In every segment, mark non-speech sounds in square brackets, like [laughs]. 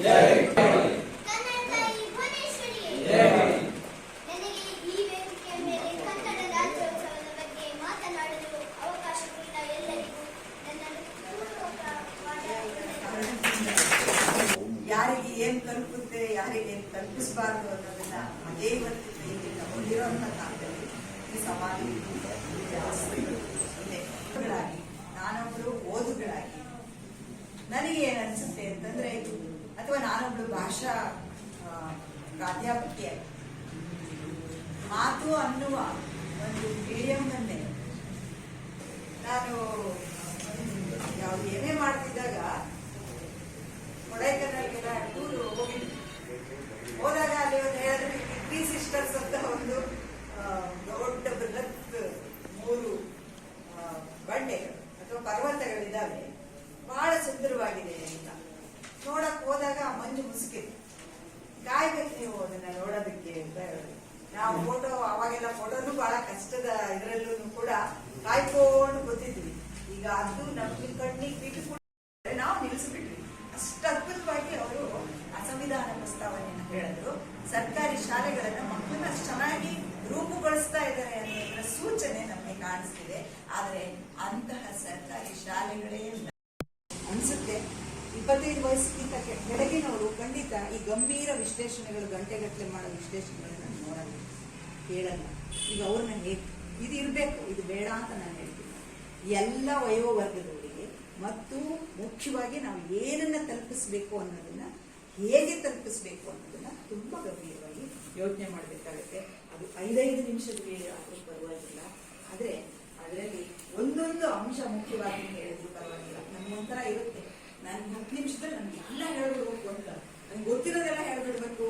Yes. ಶಾಲೆಗಳನ್ನು ಮಕ್ಕಳನ್ನ ಚೆನ್ನಾಗಿ ರೂಪುಗೊಳಿಸ್ತಾ ಇದ್ದಾರೆ ಅನ್ನೋದರ ಸೂಚನೆ ನಮಗೆ ಕಾಣಿಸ್ತಿದೆ. ಆದರೆ ಅಂತಹ ಸರ್ಕಾರಿ ಶಾಲೆಗಳೇ ಅನ್ಸುತ್ತೆ, ಇಪ್ಪತ್ತೈದು ವಯಸ್ಸಿಗಿಂತ ಕೆಳಗಿನವರು ಖಂಡಿತ ಈ ಗಂಭೀರ ವಿಶ್ಲೇಷಣೆಗಳು, ಗಂಟೆಗಟ್ಟಲೆ ಮಾಡೋ ವಿಶ್ಲೇಷಣೆಗಳನ್ನು ನೋಡಲ್ಲ, ಕೇಳಲ್ಲ. ಈಗ ಅವ್ರನ್ನ ಹೇಗೆ, ಇದು ಇರಬೇಕು, ಇದು ಬೇಡ ಅಂತ ನಾನು ಹೇಳ್ತೀನಿ. ಎಲ್ಲ ವಯೋವರ್ಗದವರಿಗೆ ಮತ್ತು ಮುಖ್ಯವಾಗಿ ನಾವು ಏನನ್ನ ತಲುಪಿಸ್ಬೇಕು ಅನ್ನೋದನ್ನ, ಹೇಗೆ ತಲುಪಿಸ್ಬೇಕು ಅನ್ನೋದನ್ನ ತುಂಬ ಗಂಭೀರ ಯೋಚನೆ ಮಾಡಬೇಕಾಗುತ್ತೆ. ಅದು ಐದೈದು ನಿಮಿಷಕ್ಕೆ ಆದರೂ ಪರವಾಗಿಲ್ಲ. ಆದರೆ ಅದರಲ್ಲಿ ಒಂದೊಂದು ಅಂಶ ಮುಖ್ಯವಾಗಿ ಹೇಳಿದ್ರು ಪರವಾಗಿಲ್ಲ. ನಮಗೊಂಥರ ಇರುತ್ತೆ. ನಾನು ಹತ್ತು ನಿಮಿಷದಲ್ಲಿ ನನಗೆ ಎಲ್ಲ ಹೇಳ್ಬಿಡ್ಬೇಕು ಅಂತ. ನನಗೆ ಗೊತ್ತಿರೋದೆಲ್ಲ ಹೇಳ್ಬಿಡ್ಬೇಕು.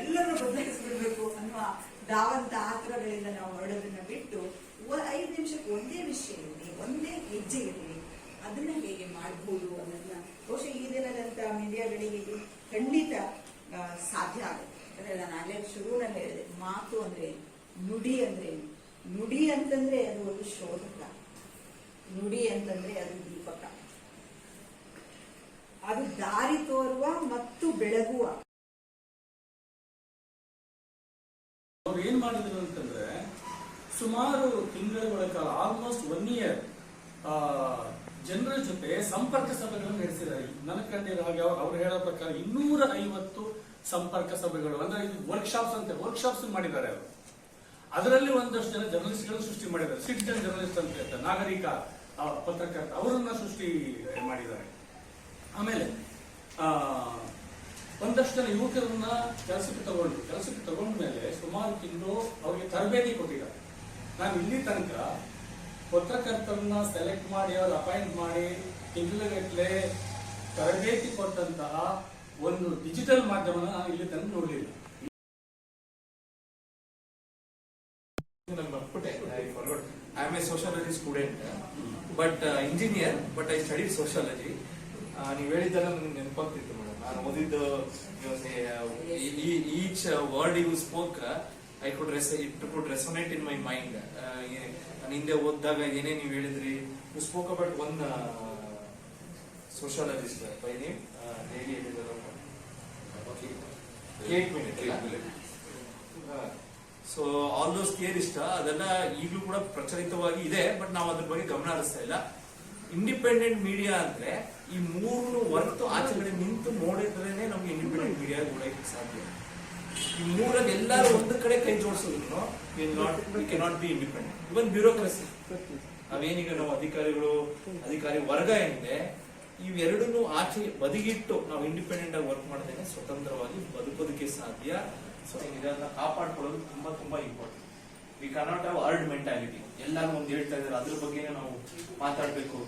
ಎಲ್ಲರೂ ಬದಲಾಯಿಸ್ಬಿಡ್ಬೇಕು ಅನ್ನುವ ದಾವಂತ ಆತ್ರಗಳಿಂದ ನಾವು ಹೊರಡೋದನ್ನ ಬಿಟ್ಟು ಐದು ನಿಮಿಷಕ್ಕೆ ಒಂದೇ ವಿಷಯ ಇರಲಿ, ಒಂದೇ ಹೆಜ್ಜೆ ಇರಲಿ. ಅದನ್ನ ಹೇಗೆ ಮಾಡಬಹುದು ಅನ್ನೋದನ್ನ ಬಹುಶಃ ಈ ದಿನದಂತ ಮೀಡಿಯಾಗಳಿಗೆ ಖಂಡಿತ ಸಾಧ್ಯ ಆಗುತ್ತೆ. ಯಾಕಂದ್ರೆ ನಾನು ಆಗಲೇ ಶುರುವಿನಲ್ಲಿ ಹೇಳಿದೆ, ಮಾತು ಅಂದ್ರೆ? ನುಡಿ ಅಂದ್ರೆ? ನುಡಿ ಅಂತಂದ್ರೆ ಅದು ಒಂದು ಶೋಧಕ ನುಡಿ ಅಂತಂದ್ರೆ ಅದು ದೀಪಕ ಅದು ದಾರಿ ತೋರುವ ಮತ್ತು ಬೆಳಗುವ ಏನ್ ಮಾಡಿದ್ರು ಅಂತಂದ್ರೆ ಸುಮಾರು ತಿಂಗಳ ಕಾಲ ಆಲ್ಮೋಸ್ಟ್ ಒನ್ ಇಯರ್ ಜನರ ಜೊತೆ ಸಂಪರ್ಕ ಸಭೆಗಳನ್ನು ನಡೆಸಿದ್ದಾರೆ ನನಗೆ ಕಂಡಿರೋ ಹಾಗೆ ಅವ್ರು ಹೇಳೋ ಪ್ರಕಾರ ಇನ್ನೂರ ಐವತ್ತು ಸಂಪರ್ಕ ಸಭೆಗಳು, ಅಂದ್ರೆ ವರ್ಕ್ಶಾಪ್ಸ್ ಅಂತ ವರ್ಕ್ಶಾಪ್ಸ್ ಮಾಡಿದ್ದಾರೆ ಅವರು. ಅದರಲ್ಲಿ ಒಂದಷ್ಟು ಜನ ಜರ್ನಲಿಸ್ಟ್ಗಳನ್ನು ಸೃಷ್ಟಿ ಮಾಡಿದ್ದಾರೆ. ಸಿಟಿಜನ್ ಜರ್ನಲಿಸ್ಟ್ ಅಂತ ಹೇಳ್ತಾರೆ, ನಾಗರಿಕ ಪತ್ರಕರ್ತ, ಅವರನ್ನ ಸೃಷ್ಟಿ ಮಾಡಿದ್ದಾರೆ. ಆಮೇಲೆ ಒಂದಷ್ಟು ಜನ ಯುವಕರನ್ನ ಕೆಲಸಕ್ಕೆ ತಗೊಂಡು, ಕೆಲಸಕ್ಕೆ ತಗೊಂಡ ಮೇಲೆ ಸುಮಾರು ತಿಂಗಳು ಅವರಿಗೆ ತರಬೇತಿ ಕೊಟ್ಟಿದ್ದಾರೆ. ನಾನು ಇಲ್ಲಿ ತನಕ ಪತ್ರಕರ್ತರನ್ನ ಸೆಲೆಕ್ಟ್ ಮಾಡಿ, ಅವ್ರು ಅಪಾಯಿಂಟ್ ಮಾಡಿ ತಿಂಗಳಗಟ್ಟಲೆ ತರಬೇತಿ ಕೊಟ್ಟಂತಹ ಒಂದು ಡಿಜಿಟಲ್ ಮಾಧ್ಯಮನ ಇಲ್ಲಿ ತಂದು ನೋಡಲಿಲ್ಲ. I am a sociology student but engineer but I study sociology ನೀವು ಹೇಳಿದ್ದೆಲ್ಲ ನನಗೆ ನೆನಪಾಗ್ತಿತ್ತು ಮೇಡಮ್ ನಾನು ಓದಿದ್ದು each word you spoke I could res it could resonate in my mind ನಾನು ಹಿಂದೆ ಓದಿದಾಗ ಏನೇ ನೀವು ಹೇಳಿದ್ರಿ you spoke about one sociologist by Okay. Daily ಹೇಳಿದ್ರು Kate Minute. So all those care ಇಷ್ಟ ಅದೆಲ್ಲ ಈಗಲೂ ಕೂಡ ಪ್ರಚಲಿತವಾಗಿ ಇದೆ ಬಟ್ ನಾವು ಅದ್ರ ಬಗ್ಗೆ ಗಮನ ಹರಿಸ್ತಾ ಇಲ್ಲ. ಇಂಡಿಪೆಂಡೆಂಟ್ ಮೀಡಿಯಾ ಅಂದ್ರೆ ಈ ಮೂರು ಹೊರತು ಆಚೆ ಕಡೆ ನಿಂತು ನೋಡಿದ್ರೇನೆ ನಮ್ಗೆ ಇಂಡಿಪೆಂಡೆಂಟ್ ಮೀಡಿಯಾ ನೋಡಕ್ಕೆ ಸಾಧ್ಯ. ಈ ಮೂರಲ್ಲಿ ಎಲ್ಲರೂ ಒಂದು ಕಡೆ ಕೈ ಜೋಡಿಸಿದ್ರು not we cannot be independent even bureaucracy ನಾವೇನೀಗ ನಾವು ಅಧಿಕಾರಿಗಳು ಅಧಿಕಾರಿ ವರ್ಗ ಏನಿದೆ ಇವೆರಡನ್ನು ಆಚೆ ಬದಿಗಿಟ್ಟು ನಾವು ಇಂಡಿಪೆಂಡೆಂಟ್ ಆಗಿ ವರ್ಕ್ ಮಾಡಿದ್ರೆ ಸ್ವತಂತ್ರವಾಗಿ ಬದುಕೋದಕ್ಕೆ ಸಾಧ್ಯ. ಸೊ ಇದನ್ನ ಕಾಪಾಡ್ಕೊಳ್ಳೋದು ತುಂಬಾ ತುಂಬಾ important we cannot have herd mentality ಎಲ್ಲರೂ ಒಂದು ಹೇಳ್ತಾ ಇದ್ದಾರೆ, ಅದ್ರ ಬಗ್ಗೆನೇ ನಾವು ಮಾತಾಡ್ಬೇಕು.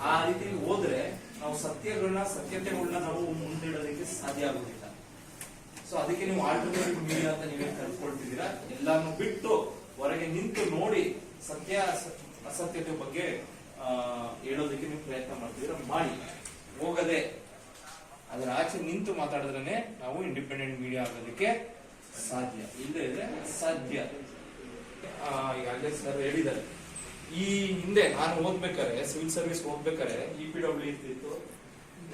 ಆ ರೀತಿ ಹೋದ್ರೆ ನಾವು ಸತ್ಯಗಳನ್ನ ಸತ್ಯತೆಗಳನ್ನ ನಾವು ಮುಂದಿಡೋದಕ್ಕೆ ಸಾಧ್ಯ ಆಗೋದಿಲ್ಲ. ಸೊ ಅದಕ್ಕೆ ನೀವು ಆಲ್ಟರ್ನೇಟಿವ್ ಮೀಡಿಯಾ ಅಂತ ನೀವೇ ಕಲ್ತ್ಕೊಳ್ತಿದ್ದೀರಾ ಎಲ್ಲಾನು ಬಿಟ್ಟು ಹೊರಗೆ ನಿಂತು ನೋಡಿ ಸತ್ಯ ಅಸ- ಅಸತ್ಯತೆ ಬಗ್ಗೆ ಹೇಳೋದಕ್ಕೆ ನೀವು ಪ್ರಯತ್ನ ಮಾಡ್ತಿದ್ದೀರಾ ಮಾಡಿ. ಹೋಗದೆ. ಅದರ ಆಚೆ ನಿಂತು ಮಾತಾಡಿದ್ರೆ ನಾವು ಇಂಡಿಪೆಂಡೆಂಟ್ ಮೀಡಿಯಾ ಆಗೋದಕ್ಕೆ ಸಾಧ್ಯ. ಇಲ್ಲದೆ ಸಾಧ್ಯ ಈಗಾಗಲೇ ಸರ್ ಹೇಳಿದ್ದಾರೆ. ಈ ಹಿಂದೆ ನಾನು ಓದ್ಬೇಕಾರೆ ಸಿವಿಲ್ ಸರ್ವಿಸ್ ಓದ್ಬೇಕಾರೆ ಇ ಪಿ ಡಬ್ಲ್ಯೂ ಇರ್ತಿತ್ತು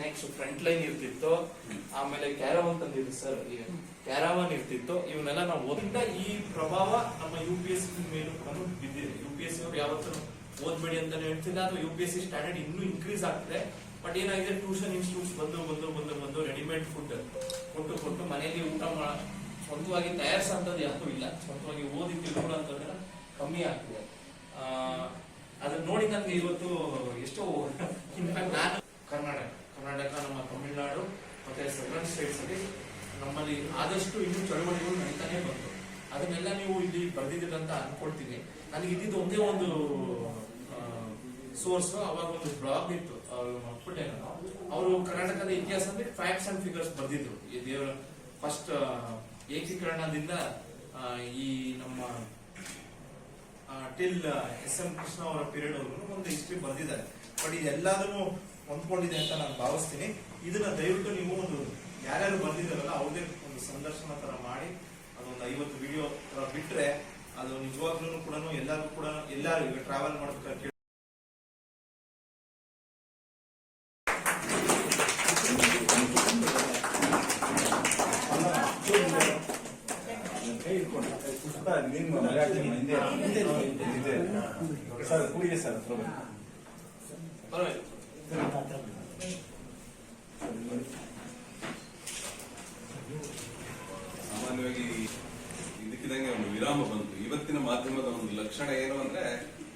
ನೆಕ್ಸ್ಟ್ ಫ್ರಂಟ್ ಲೈನ್ ಇರ್ತಿತ್ತು, ಆಮೇಲೆ ಕ್ಯಾರಾವನ್ ತಂದಿದ್ರು ಸರ್ ಕ್ಯಾರಾವನ್ ಇರ್ತಿತ್ತು. ಇವನ್ನೆಲ್ಲ ನಾವು ಓದಿದ ಈ ಪ್ರಭಾವ ನಮ್ಮ ಯು ಪಿ ಎಸ್ ಮೇಲೂ ಬಿದ್ದಿದೆ. ಯು ಪಿ ಎಸ್ ಅವ್ರು ಯಾವತ್ತೂ ಓದ್ಬೇಡಿ ಅಂತಾನೆ ಹೇಳ್ತಿಲ್ಲ ಅಥವಾ U P S C standard ಇನ್ನೂ ಇನ್ಕ್ರೀಸ್ ಆಗ್ತಿದೆ. ಬಟ್ ಏನಾಗಿದೆ? ಟ್ಯೂಷನ್ ಇನ್ಸ್ಟಿಟ್ಯೂಟ್ಸ್ ಬಂದು ಬಂದು ಬಂದು ಬಂದು ರೆಡಿಮೇಡ್ ಫುಡ್ ಕೊಟ್ಟು ಕೊಟ್ಟು ಮನೆಯಲ್ಲಿ ಊಟ ಮಾಡ ಸ್ವಂತವಾಗಿ ತಯಾರಿಸೋಂಥದ್ದು ಯಾಕೂ ಇಲ್ಲ. ಸ್ವಂತವಾಗಿ ಓದಿ ತಿಳ್ಕೊಳ್ಳೋದ್ರ ಕಮ್ಮಿ ಆಗ್ತಿದೆ. ಅದನ್ನ ನೋಡಿ ನನಗೆ ಇವತ್ತು ಎಷ್ಟೋ [laughs] ಇನ್ಫ್ಯಾಕ್ಟ್ ನಾನು ಕರ್ನಾಟಕ ಕರ್ನಾಟಕ, ನಮ್ಮ ತಮಿಳುನಾಡು ಮತ್ತೆ ಸೆವೆನ್ ಸ್ಟೇಟ್ಸ್ ಅಲ್ಲಿ ನಮ್ಮಲ್ಲಿ ಆದಷ್ಟು ಇನ್ನೂ ಚಳವಳಿಗಳು ನಡೀತಾನೆ ಬಂತು. ಅದನ್ನೆಲ್ಲ ನೀವು ಇಲ್ಲಿ ಬರ್ದಿದ್ದೀರ ಅಂತ ಅನ್ಕೊಳ್ತೀನಿ. ನನಗೆ ಇದ್ದಿದ್ದು ಒಂದೇ ಒಂದು ಸೋರ್ಸ್ ಅವಾಗ ಒಂದು ಬ್ಲಾಗ್ ಇತ್ತು, ಅವ್ರು ನಾನು. ಅವರು ಕರ್ನಾಟಕದ ಇತಿಹಾಸ ಅಂದ್ರೆ ಫ್ಯಾಕ್ಟ್ಸ್ ಅಂಡ್ ಫಿಗರ್ಸ್ ಬರ್ದಿದ್ರು. ಈ ದೇವರ ಫಸ್ಟ್ ಏಕೀಕರಣದಿಂದ ಈ ನಮ್ಮ ಟಿಲ್ ಎಸ್ ಎಂ ಕೃಷ್ಣ ಅವರ ಪೀರಿಯಡ್ ಅವರು ಒಂದು ಹಿಸ್ಟ್ರಿ ಬರ್ದಿದ್ದಾರೆ. ಬಟ್ ಇದೆಲ್ಲದನ್ನು ಹೊಂದ್ಕೊಂಡಿದೆ ಅಂತ ನಾನು ಭಾವಿಸ್ತೀನಿ. ಇದನ್ನ ದಯವಿಟ್ಟು ನೀವು ಒಂದು ಯಾರ್ಯಾರು ಬಂದಿದ್ದಾರಲ್ಲ ಅವ್ರದೇ ಒಂದು ಸಂದರ್ಶನ ತರ ಮಾಡಿ, ಅದೊಂದು ಐವತ್ತು ವಿಡಿಯೋ ತರ ಬಿಟ್ರೆ, ಅದು ನಿಜವಾಗ್ಲೂ ಕೂಡ ಎಲ್ಲರೂ ಕೂಡ, ಎಲ್ಲರೂ ಈಗ ಟ್ರಾವೆಲ್ ಮಾಡ್ಬೇಕಾದ್ರೆ ಸರ್ ಸರ್. ಸಾಮಾನ್ಯವಾಗಿ ಇದಕ್ಕಿದಂಗೆ ಒಂದು ವಿರಾಮ ಬಂತು ಇವತ್ತಿನ ಮಾಧ್ಯಮದ ಒಂದು ಲಕ್ಷಣ ಏನು ಅಂದ್ರೆ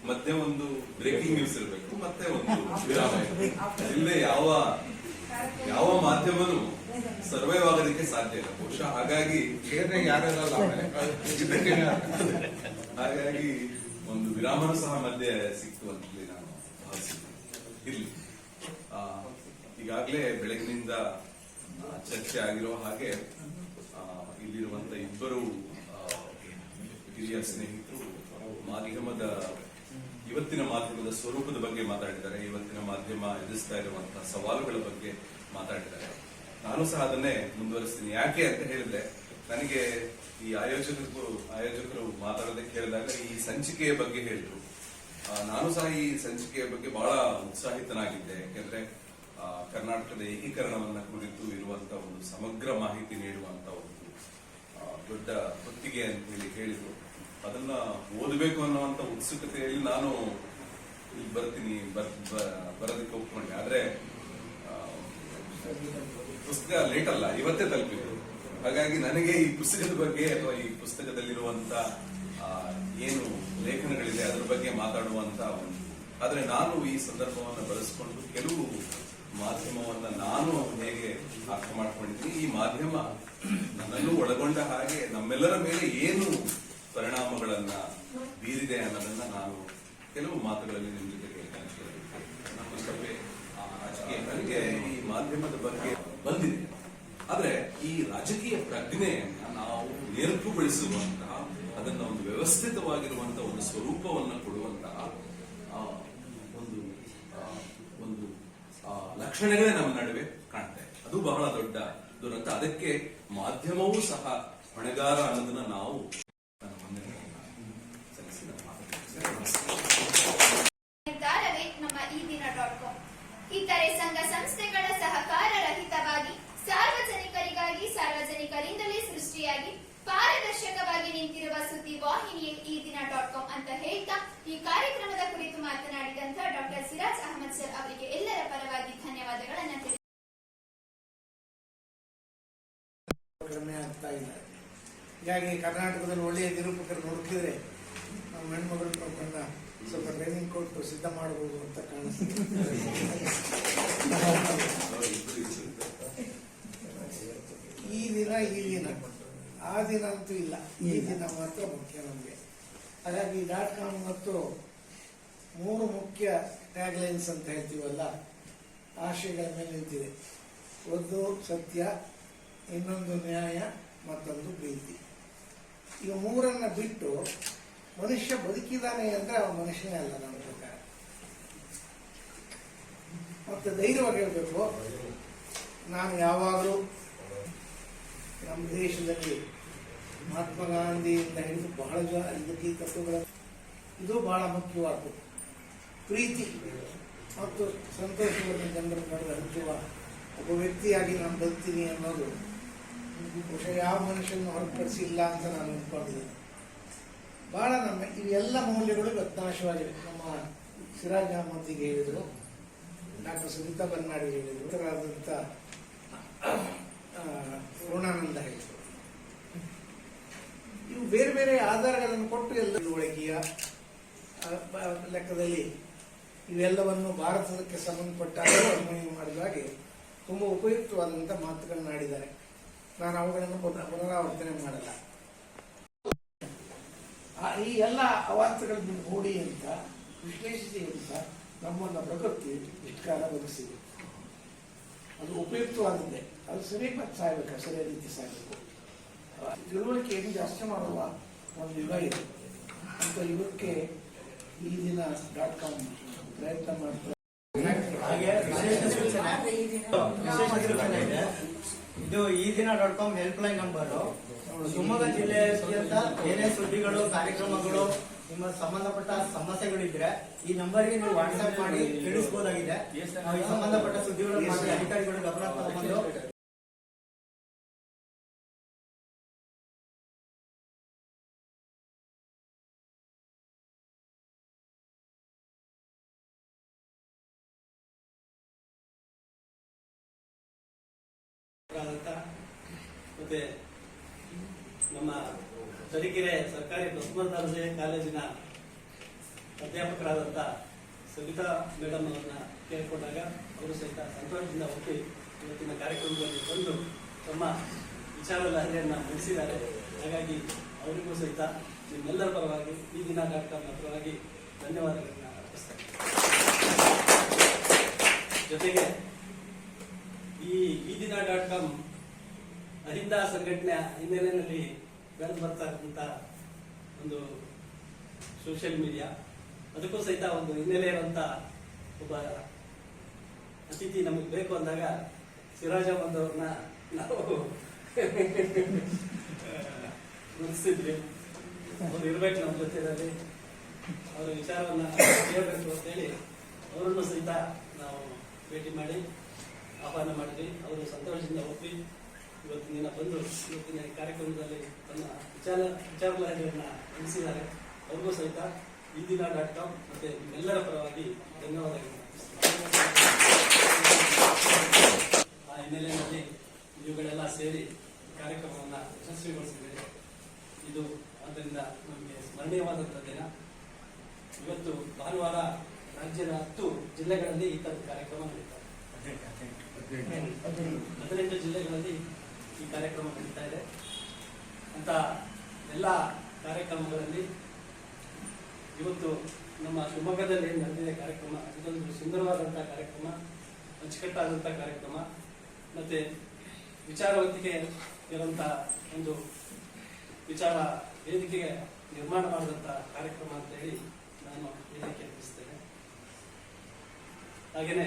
ಮತ್ತೆ ಒಂದು ಬ್ರೇಕಿಂಗ್ ನ್ಯೂಸ್ ಇರಬೇಕು, ಮತ್ತೆ ಒಂದು ವಿರಾಮ ಇಲ್ಲೇ ಇಲ್ಲದೆ ಯಾವ ಯಾವ ಮಾಧ್ಯಮನು ಸರ್ವೈವ್ ಆಗೋದಕ್ಕೆ ಸಾಧ್ಯ ಇಲ್ಲ. ಬಹುಶಃ ಹಾಗಾಗಿ ಹಾಗಾಗಿ ಒಂದು ವಿರಾಮನೂ ಸಹ ಮಧ್ಯೆ ಸಿಕ್ತು ಅಂತ ನಾನು ಭಾವಿಸಿದ್ದೀನಿ ಇರ್ಲಿ. ಈಗಾಗಲೇ ಬೆಳಗಿನಿಂದ ಚರ್ಚೆ ಆಗಿರೋ ಹಾಗೆ ಇಲ್ಲಿರುವಂತ ಇಬ್ಬರು ಹಿರಿಯ ಸ್ನೇಹಿತರು ಮಾಧ್ಯಮದ ಇವತ್ತಿನ ಮಾಧ್ಯಮದ ಸ್ವರೂಪದ ಬಗ್ಗೆ ಮಾತಾಡಿದ್ದಾರೆ. ಇವತ್ತಿನ ಮಾಧ್ಯಮ ಎದುರಿಸ್ತಾ ಇರುವಂತಹ ಸವಾಲುಗಳ ಬಗ್ಗೆ ಮಾತಾಡಿದ್ದಾರೆ. ನಾನು ಸಹ ಅದನ್ನೇ ಮುಂದುವರಿಸ್ತೀನಿ. ಯಾಕೆ ಅಂತ ಹೇಳಿದ್ರೆ, ನನಗೆ ಈ ಆಯೋಜಕರು ಆಯೋಜಕರು ಮಾತಾಡೋದಕ್ಕೆ ಕೇಳಿದಾಗ ಈ ಸಂಚಿಕೆಯ ಬಗ್ಗೆ ಹೇಳಿದ್ರು. ನಾನು ಸಹ ಈ ಸಂಚಿಕೆಯ ಬಗ್ಗೆ ಬಹಳ ಉತ್ಸಾಹಿತನಾಗಿದ್ದೆ. ಯಾಕೆಂದ್ರೆ ಕರ್ನಾಟಕದ ಏಕೀಕರಣವನ್ನ ಕುರಿತು ಇರುವಂತ ಒಂದು ಸಮಗ್ರ ಮಾಹಿತಿ ನೀಡುವಂತ ಒಂದು ದೊಡ್ಡ ಹೊತ್ತಿಗೆ ಅಂತ ಹೇಳಿ ಹೇಳಿದ್ರು. ಅದನ್ನ ಓದಬೇಕು ಅನ್ನುವಂತ ಉತ್ಸುಕತೆಯಲ್ಲಿ ನಾನು ಇಲ್ಲಿ ಬರ್ತೀನಿ. ಬರೋದಕ್ಕೆ ಒಪ್ಕೊಂಡೆ. ಆದ್ರೆ ಪುಸ್ತಕ ಲೇಟ್ ಅಲ್ಲ, ಇವತ್ತೇ ತಲುಪಿದ್ರು. ಹಾಗಾಗಿ ನನಗೆ ಈ ಪುಸ್ತಕದ ಬಗ್ಗೆ ಅಥವಾ ಈ ಪುಸ್ತಕದಲ್ಲಿರುವಂತ ಏನು ಲೇಖನಗಳಿದೆ, ಅದರ ಬಗ್ಗೆ ಮಾತಾಡುವಂತ ಒಂದು. ಆದರೆ ನಾನು ಈ ಸಂದರ್ಭವನ್ನು ಬಳಸಿಕೊಂಡು ಕೆಲವು ಮಾಧ್ಯಮವನ್ನ ನಾನು ಹೇಗೆ ಅರ್ಥ ಮಾಡ್ಕೊಂಡಿದ್ದೀನಿ, ಈ ಮಾಧ್ಯಮ ನನ್ನನ್ನು ಒಳಗೊಂಡ ಹಾಗೆ ನಮ್ಮೆಲ್ಲರ ಮೇಲೆ ಏನು ಪರಿಣಾಮಗಳನ್ನ ಬೀರಿದೆ ಅನ್ನೋದನ್ನ ನಾನು ಕೆಲವು ಮಾತುಗಳಲ್ಲಿ ನಿಮ್ಮ ಜೊತೆ ಕೇಳ್ತಾ ಆ, ರಾಜಕೀಯ ನನಗೆ ಈ ಮಾಧ್ಯಮದ ಬಗ್ಗೆ ಬಂದಿದೆ. ಆದ್ರೆ ಈ ರಾಜಕೀಯ ಪ್ರಜ್ಞೆಯನ್ನ ನಾವು ನೆರಪುಗೊಳಿಸುವಂತಹ ಅದನ್ನ ಒಂದು ವ್ಯವಸ್ಥಿತವಾಗಿರುವಂತಹ ಒಂದು ಸ್ವರೂಪವನ್ನು ಕೊಡುವಂತಹ ಒಂದು ಒಂದು ಲಕ್ಷಣಗಳೇ ನಮ್ಮ ನಡುವೆ ಕಾಣ್ತಾ ಅದು ಬಹಳ ದೊಡ್ಡ ದುರಂತ. ಅದಕ್ಕೆ ಮಾಧ್ಯಮವೂ ಸಹ ಹೊಣೆಗಾರ ಅನ್ನೋದನ್ನ ನಾವು ನನ್ನ ವಂದನೆಗಳನ್ನ ಸಲ್ಲಿಸಿ ನನ್ನ ಮಾತನ್ನು ಮುಗಿಸ್ತೇನೆ. ನಿರ್ಧಾರವೇ ನಮ್ಮ ಈ ದಿನ ಡಾಟ್ ಕಾಮ್ ಇತರೆ ಸಂಘ ಸಂಸ್ಥೆಗಳ ಸಹಕಾರ ರಹಿತವಾಗಿ ಸಾರ್ವಜನಿಕರಿಗಾಗಿ ಸಾರ್ವಜನಿಕರಿಂದಲೇ ಸೃಷ್ಟಿಯಾಗಿ ಪಾರದರ್ಶಕವಾಗಿ ನಿಂತಿರುವ ಸುದ್ದಿ ವಾಹಿನಿಯೇ ಈ ದಿನ ಡಾಟ್ ಕಾಂ ಅಂತ ಹೇಳ್ತಾ ಈ ಕಾರ್ಯಕ್ರಮದ ಕುರಿತು ಮಾತನಾಡಿದಂತ ಡಾಕ್ಟರ್ ಸಿರಾಜ್ ಅಹಮದ್ ಸರ್ ಅವರಿಗೆ ಎಲ್ಲರ ಪರವಾಗಿ ಧನ್ಯವಾದಗಳನ್ನು ತಿಳಿಸಿದ್ದಾರೆ ಹೀಗಾಗಿ ಕರ್ನಾಟಕದಲ್ಲಿ ಒಳ್ಳೆಯ ನಿರೂಪಕರು ಹುಡುಕಿದ್ರೆ ನಾವು ಹೆಣ್ಮಗಳು ಕರ್ಕೊಂಡ ಸ್ವಲ್ಪ ಟ್ರೈನಿಂಗ್ ಕೊಟ್ಟು ಸಿದ್ಧ ಮಾಡಬಹುದು ಅಂತ ಇದ್ರು. ಈ ದಿನ ಈ ದಿನ. ಆ ದಿನ ಅಂತೂ ಇಲ್ಲ. ಈ ದಿನ ಮಾತ್ರ ಮುಖ್ಯ ನಮಗೆ. ಹಾಗಾಗಿ ಡಾಟ್ ಕಾಮ್ ಮತ್ತು ಮೂರು ಮುಖ್ಯ ಟ್ಯಾಗ್ಲೈನ್ಸ್ ಅಂತ ಹೇಳ್ತೀವಲ್ಲ ಆಶಯಗಳ ಮೇಲೆ ನಿಂತಿದೆ. ಒಂದು ಸತ್ಯ ಇನ್ನೊಂದು ನ್ಯಾಯ ಮತ್ತೊಂದು ಪ್ರೀತಿ. ಈಗ ಮೂರನ್ನು ಬಿಟ್ಟು ಮನುಷ್ಯ ಬದುಕಿದಾನೆ ಅಂದ್ರೆ ಅವನು ಮನುಷ್ಯನೇ ಅಲ್ಲ ನನ್ನ ಪ್ರಕಾರ. ಮತ್ತೆ ಧೈರ್ಯವಾಗಿ ಹೇಳಬೇಕು, ನಾನು ಯಾವಾಗಲೂ ನಮ್ಮ ದೇಶದಲ್ಲಿ ಮಹಾತ್ಮ ಗಾಂಧಿಯಿಂದ ಹಿಡಿದು ಬಹಳ ಜನ ಇದಕ್ಕೆ ತತ್ವಗಳ, ಇದು ಬಹಳ ಮುಖ್ಯವಾದ್ದು. ಪ್ರೀತಿ ಮತ್ತು ಸಂತೋಷವನ್ನು ಜನರ ನಡುವೆ ಹಂಚುವ ಒಬ್ಬ ವ್ಯಕ್ತಿಯಾಗಿ ನಾನು ಬದುಕ್ತೀನಿ ಅನ್ನೋದು, ಬಹುಶಃ ಯಾವ ಮನುಷ್ಯನ ಹೊರತುಪಡಿಸಿಲ್ಲ ಅಂತ ನಾನು ಅಂದ್ಕೊಂಡಿದ್ದೀನಿ. ಬಹಳ ನಮ್ಮ ಇವೆಲ್ಲ ಮೌಲ್ಯಗಳು ರತ್ನಾಶವಾಗಿವೆ ನಮ್ಮ ಸಿರಾಜ್ ಅಹಮದ್ಗೆ ಹೇಳಿದರು, ಡಾಕ್ಟರ್ ಸುನೀತಾ ಬನ್ನಾಡಿ ಹೇಳಿದರು ಉತ್ತರಾದಂಥ ಋಣಾನಂದ ಹೇಳಿದರು. ಇವು ಬೇರೆ ಬೇರೆ ಆಧಾರಗಳನ್ನು ಕೊಟ್ಟು ಎಲ್ಲ ತಿಳುವಳಿಕೆಯ ಲೆಕ್ಕದಲ್ಲಿ ಇವೆಲ್ಲವನ್ನು ಭಾರತಕ್ಕೆ ಸಂಬಂಧಪಟ್ಟ ಮಾಡಿದ ಹಾಗೆ ತುಂಬ ಉಪಯುಕ್ತವಾದಂಥ ಮಾತುಗಳನ್ನಾಡಿದ್ದಾರೆ. ನಾನು ಅವುಗಳನ್ನು ಪುನ- ಪುನರಾವರ್ತನೆ ಮಾಡಲ್ಲ. ಈ ಎಲ್ಲ ಅವಾಂತರಗಳನ್ನು ನೋಡಿ ಅಂತ, ವಿಶ್ಲೇಷಿಸಿ ಅಂತ ನಮ್ಮನ್ನು ಪ್ರಕೃತಿ ಇಷ್ಟು ಕಾಲ ಬದುಕಿಸಿದೆ ಅದು ಉಪಯುಕ್ತವಾದದ್ದೇ ಅದು ಸರಿಯಾಗಿ ಸಾಯ್ಬೇಕು, ಸರಿಯಾದ ರೀತಿ ಸಾಯ್ಬೇಕು. ತಿಳುವಳಿಕೆಯನ್ನು ಜಾಸ್ತಿ ಮಾಡುವ ಒಂದು ಯುಗ ಇದೆ. ಅಂತ ಯುಗಕ್ಕೆ ಈ ದಿನ ಡಾಟ್ ಕಾಮ್ ಪ್ರಯತ್ನ ಮಾಡ್ತಾರೆ ಇದು. ಈ ದಿನ dot com help line number Shivamogga ಜಿಲ್ಲೆಯಾದ್ಯಂತ ಏನೇ ಸುದ್ದಿಗಳು ಕಾರ್ಯಕ್ರಮಗಳು ನಿಮ್ಮ ಸಂಬಂಧಪಟ್ಟ ಸಮಸ್ಯೆಗಳಿದ್ರೆ ಈ ನಂಬರ್ಗೆ ನೀವು ವಾಟ್ಸ್ಆಪ್ ಮಾಡಿ ತಿಳಿಸಬಹುದಾಗಿದೆ ಸಂಬಂಧಪಟ್ಟ ಸುದ್ದಿಗಳು ಮಾಡಿ ಅಧಿಕಾರಿಗಳು ಗಮನ ತಗೊಂಡು ಮತ್ತೆ ನಮ್ಮ ತರೀಕೆರೆ ಸರ್ಕಾರಿ ಪ್ರಥಮ ದರ್ಜೆ ಕಾಲೇಜಿನ ಅಧ್ಯಾಪಕರಾದಂಥ ಸವಿತಾ ಮೇಡಮ್ ಅವರನ್ನ ಕೇಳಿಕೊಂಡಾಗ ಅವರು ಸಹಿತ ಸಂತೋಷದಿಂದ ಒಪ್ಪಿ ಇವತ್ತಿನ ಕಾರ್ಯಕ್ರಮದಲ್ಲಿ ಬಂದು ತಮ್ಮ ವಿಚಾರ ಲಹರಿಯನ್ನು ಮುಗಿಸಿದ್ದಾರೆ. ಹಾಗಾಗಿ ಅವರಿಗೂ ಸಹಿತ ನಿಮ್ಮೆಲ್ಲರ ಪರವಾಗಿ ಈ ದಿನ ಕಾಮ್ ಪರವಾಗಿ ಧನ್ಯವಾದಗಳನ್ನ ಅರ್ಪಿಸ್ತೇನೆ. ಜೊತೆಗೆ ಈ ಈ ದಿನ ಡಾಟ್ ಕಾಮ್ ಅಹಿಂದ ಸಂಘಟನೆಯ ಹಿನ್ನೆಲೆಯಲ್ಲಿ ಬೆಳೆದು ಬರ್ತಾ ಇರುವಂತ ಒಂದು ಸೋಷಿಯಲ್ ಮೀಡಿಯಾ ಅದಕ್ಕೂ ಸಹಿತ ಒಂದು ಹಿನ್ನೆಲೆ ಇರುವಂತ ಒಬ್ಬ ಅತಿಥಿ ನಮಗೆ ಬೇಕು ಅಂದಾಗ ಸಿರಾಜ ಬಂದವ್ರನ್ನ ನಾವು ಗುರುತಿಸಿದ್ವಿ ಅವ್ರು ಇರ್ಬೇಕು ನಮ್ಮ ಜೊತೆಯಲ್ಲಿ. ಅವರ ವಿಚಾರವನ್ನ ಕೇಳಬೇಕು ಅಂತೇಳಿ ಅವರನ್ನು ಸಹಿತ ನಾವು ಭೇಟಿ ಮಾಡಿ, ಆಹ್ವಾನ ಮಾಡಿದ್ವಿ. ಅವರು ಸಂತೋಷದಿಂದ ಒಪ್ಪಿ ಇವತ್ತಿನ ದಿನ ಬಂದು ಇವತ್ತಿನ ಕಾರ್ಯಕ್ರಮದಲ್ಲಿ ತನ್ನ ವಿಚಾರ ವಿಚಾರಗಳನ್ನು ತಿಳಿಸಿದ್ದಾರೆ. ಅವ್ರಿಗೂ ಸಹಿತ ಈ ದಿನ ಡಾಟ್ ಕಾಮ್ ಮತ್ತೆ ನಿಮ್ಮೆಲ್ಲರ ಪರವಾಗಿ ಧನ್ಯವಾದಗಳು. ಆ ಹಿನ್ನೆಲೆಯಲ್ಲಿ ಇವುಗಳೆಲ್ಲ ಸೇರಿ ಕಾರ್ಯಕ್ರಮವನ್ನು ಯಶಸ್ವಿಗೊಳಿಸಿದ್ದೀರಿ. ಇದು ಆದ್ದರಿಂದ ನಮಗೆ ಸ್ಮರಣೀಯವಾದಂಥ ದಿನ. ಇವತ್ತು ಭಾನುವಾರ ರಾಜ್ಯದ ಹತ್ತು ಜಿಲ್ಲೆಗಳಲ್ಲಿ ಈ ಥರದ ಕಾರ್ಯಕ್ರಮ ನಡೀತಾರೆ ಹದಿನೆಂಟು ಜಿಲ್ಲೆಗಳಲ್ಲಿ ಈ ಕಾರ್ಯಕ್ರಮ ನಡೀತಾ ಇದೆ. ಅಂತ ಎಲ್ಲ ಕಾರ್ಯಕ್ರಮಗಳಲ್ಲಿ ಇವತ್ತು ನಮ್ಮ ಶಿವಮೊಗ್ಗದಲ್ಲಿ ನಡೆದಿದೆ ಕಾರ್ಯಕ್ರಮ. ಇದೊಂದು ಸುಂದರವಾದಂಥ ಕಾರ್ಯಕ್ರಮ ಅಚ್ಚುಕಟ್ಟಾದಂಥ ಕಾರ್ಯಕ್ರಮ. ಮತ್ತೆ ವಿಚಾರವಂತಿಕೆ ಇರುವಂಥ ಒಂದು ವಿಚಾರ ವೇದಿಕೆಗೆ ನಿರ್ಮಾಣ ಮಾಡಿದಂಥ ಕಾರ್ಯಕ್ರಮ ಅಂತ ಹೇಳಿ ನಾನು ವೇದಿಕೆ ಬಯಸ್ತೇನೆ ಹಾಗೆಯೇ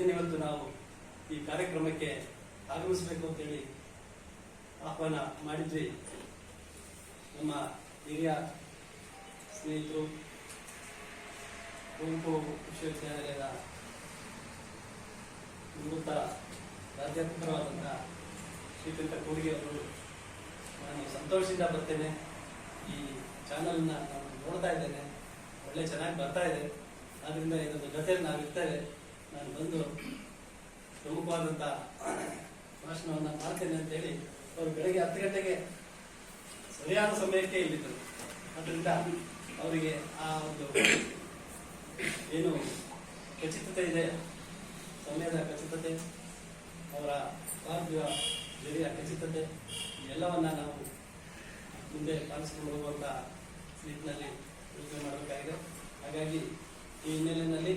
ಏನಿವತ್ತು ನಾವು ಈ ಕಾರ್ಯಕ್ರಮಕ್ಕೆ ಆಗಮಿಸಬೇಕು ಅಂತೇಳಿ ಆಹ್ವಾನ ಮಾಡಿದ್ವಿ. ನಮ್ಮ ಹಿರಿಯ ಸ್ನೇಹಿತರು ಕುವೆಂಪು ವಿಶ್ವವಿದ್ಯಾಲಯದ ನಿವೃತ್ತ ಪ್ರಾಧ್ಯಾಪಕರಾದಂಥ ಶ್ರೀಕಂಠ ಕೋಡಿಗೆ ಅವರು ನಾನು ಸಂತೋಷದಿಂದ ಬರ್ತೇನೆ. ಈ ಚಾನಲ್ನ ನಾನು ನೋಡ್ತಾ ಇದ್ದೇನೆ. ಒಳ್ಳೆ ಚೆನ್ನಾಗಿ ಬರ್ತಾ ಇದೆ. ಆದ್ದರಿಂದ ಇದೊಂದು ಜೊತೆಯಲ್ಲಿ ನಾವು ಇರ್ತೇವೆ ನಾನು ಬಂದು ಪ್ರಮುಖವಾದಂಥ ಭಾಷಣವನ್ನು ಮಾಡ್ತೇನೆ ಅಂತೇಳಿ ಅವರು ಬೆಳಗ್ಗೆ ಹತ್ತು ಗಂಟೆಗೆ ಸರಿಯಾದ ಸಮಯಕ್ಕೆ ಇಲ್ಲಿದ್ದರು. ಅದರಿಂದ ಅವರಿಗೆ ಆ ಒಂದು ಏನು ಖಚಿತತೆ ಇದೆ, ಸಮಯದ ಖಚಿತತೆ, ಅವರ ಪಾರ್ಥಿವ ಜರಿಯ ಖಚಿತತೆ ಎಲ್ಲವನ್ನ ನಾವು ಮುಂದೆ ಪಾಲಿಸಿಕೊಂಡು ಹೋಗುವಂತ ನಿಟ್ಟಿನಲ್ಲಿ ಯೋಚನೆ ಮಾಡಬೇಕಾಗಿದೆ. ಹಾಗಾಗಿ ಈ ಹಿನ್ನೆಲೆಯಲ್ಲಿ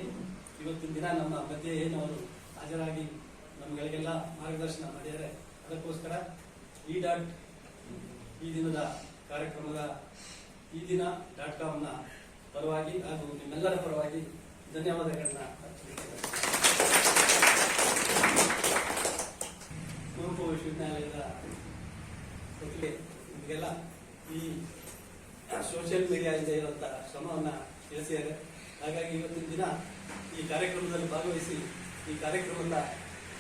ಇವತ್ತಿನ ದಿನ ನಮ್ಮ ಮಧ್ಯೆ ಏನು, ಅವರು ಹಾಜರಾಗಿ ನಮ್ಗಳಿಗೆಲ್ಲ ಮಾರ್ಗದರ್ಶನ ಮಾಡಿದ್ದಾರೆ ಅದಕ್ಕೋಸ್ಕರ ಈ ಡಾಟ್, ಈ ದಿನದ ಕಾರ್ಯಕ್ರಮದ ಈ ದಿನ ಡಾಟ್ ಕಾಮ್ನ ಪರವಾಗಿ ಹಾಗೂ ನಿಮ್ಮೆಲ್ಲರ ಪರವಾಗಿ ಧನ್ಯವಾದಗಳನ್ನ. ಕುವೆಂಪು ವಿಶ್ವವಿದ್ಯಾಲಯದ ನಿಮಗೆಲ್ಲ ಈ ಸೋಷಿಯಲ್ ಮೀಡಿಯಾದಿಂದ ಇರುವಂತಹ ಶ್ರಮವನ್ನು ತಿಳಿಸಿದ್ದಾರೆ ಹಾಗಾಗಿ ಇವತ್ತಿನ ದಿನ ಈ ಕಾರ್ಯಕ್ರಮದಲ್ಲಿ ಭಾಗವಹಿಸಿ ಈ ಕಾರ್ಯಕ್ರಮದ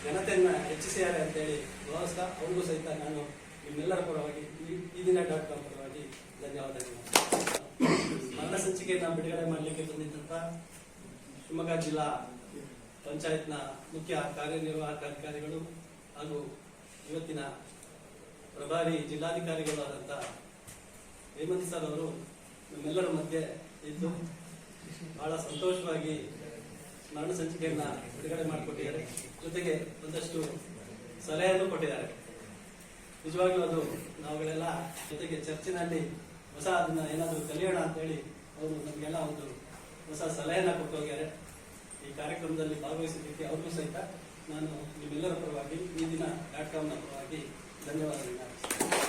ಜನತೆಯನ್ನ ಹೆಚ್ಚಿಸಿದ್ದಾರೆ ಅಂತೇಳಿ ಭಾವಿಸ್ತಾ ಅವ್ರಿಗೂ ಸಹಿತ ನಾನು ನಿಮ್ಮೆಲ್ಲರ ಪರವಾಗಿ, ಈ- ದಿನ ಡಾಟ್ ಕಾಮ್ ಪರವಾಗಿ ಧನ್ಯವಾದಗಳು. ಮರಣ ಸಂಚಿಕೆಯನ್ನ ಬಿಡುಗಡೆ ಮಾಡಲಿಕ್ಕೆ ಬಂದಿದ್ದಂತ ಶಿವಮೊಗ್ಗ ಜಿಲ್ಲಾ ಪಂಚಾಯತ್ನ ಮುಖ್ಯ ಕಾರ್ಯನಿರ್ವಾಹಕ ಅಧಿಕಾರಿಗಳು ಹಾಗೂ ಇವತ್ತಿನ ಪ್ರಭಾರಿ ಜಿಲ್ಲಾಧಿಕಾರಿಗಳು ಆದಂತ ಹೇಮಂತ್ ಸರ್ ಅವರು ನಮ್ಮೆಲ್ಲರ ಮಧ್ಯೆ ಇದ್ದು ಬಹಳ ಸಂತೋಷವಾಗಿ ಮರಣ ಸಂಚಿಕೆಯನ್ನ ಬಿಡುಗಡೆ ಮಾಡಿಕೊಟ್ಟಿದ್ದಾರೆ. ಜೊತೆಗೆ ಒಂದಷ್ಟು ಸಲಹೆಯನ್ನು ಕೊಟ್ಟಿದ್ದಾರೆ. ನಿಜವಾಗ್ಲೂ ಅದು ನಾವುಗಳೆಲ್ಲ ಜೊತೆಗೆ ಚರ್ಚಿನಲ್ಲಿ ಹೊಸ ಅದನ್ನ ಏನಾದರೂ ಕಲಿಯೋಣ ಅಂತೇಳಿ ಅವರು ನಮಗೆಲ್ಲ ಒಂದು ಹೊಸ ಸಲಹೆನ ಕೊಟ್ಟು ಹೋಗ್ಯಾರೆ ಈ ಕಾರ್ಯಕ್ರಮದಲ್ಲಿ ಭಾಗವಹಿಸಿದ್ದಕ್ಕೆ ಅವ್ರಿಗೂ ಸಹಿತ ನಾನು ನಿಮ್ಮೆಲ್ಲರ ಪರವಾಗಿ ಈ ದಿನ ಡಾಟ್ ಕಾಮ್ನ ಪರವಾಗಿ ಧನ್ಯವಾದಗಳನ್ನ.